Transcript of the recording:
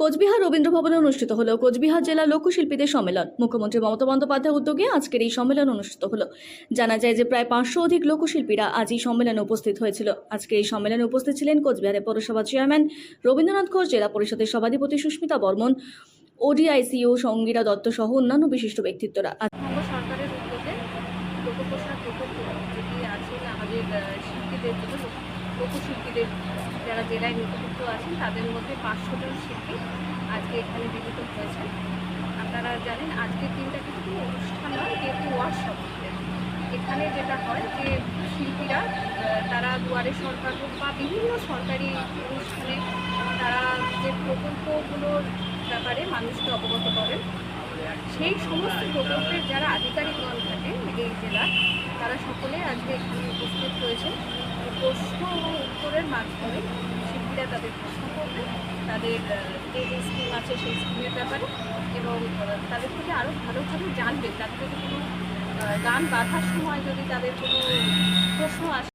কোচবিহার রবীন্দ্র ভবনে অনুষ্ঠিত হলো। কোচবিহার জেলা লোকশিল্পীদের সম্মেলন। মুখ্যমন্ত্রী মমতা বন্দ্যোপাধ্যায় উদ্যোগে আজকের এই সম্মেলন অনুষ্ঠিত হলো। জানা যায় যে প্রায় পাঁচশো অধিক লোকশিল্পীরা আজ এই সম্মেলনে উপস্থিত হয়েছিল। আজকে এই সম্মেলনে উপস্থিত ছিলেন কোচবিহারের পৌরসভা চেয়ারম্যান রবীন্দ্রনাথ ঘোষ, জেলা পরিষদের সভাধিপতি সুস্মিতা বর্মন, ওডিআইসিও সঙ্গীরা দত্ত সহ অন্যান্য বিশিষ্ট ব্যক্তিত্বরা। আমাদের শিল্পীদের জন্য লোকশিল্পীদের যারা জেলায় নথিভুক্ত আছেন, তাদের মধ্যে পাঁচশো জন শিল্পী আজকে এখানে মিলিত হয়েছেন। আপনারা জানেন, আজকের দিনটা কিন্তু কোনো অনুষ্ঠান নয় কিন্তু ওয়ার্কশপ এখানে যেটা হয় যে শিল্পীরা তারা দুয়ারে সরকার হোক বা বিভিন্ন সরকারি অনুষ্ঠানে তারা যে প্রকল্পগুলোর ব্যাপারে মানুষকে অবগত করেন, সেই সমস্ত প্রকল্পের যারা আধিকারিকগণ থাকে এই জেলা তারা সকলে আজকে এখানে উপস্থিত হয়েছে প্রশ্ন এবং উত্তরের মাধ্যমে শিল্পীরা তাদের প্রশ্ন করবে, তাদের যে যে স্কিম আছে সেই স্কিমের ব্যাপারে এবং তাদের থেকে আরও ভালোভাবে জানবে। তাদের যদি কোনো গান বাঁধার সময় যদি তাদের কোনো প্রশ্ন আসে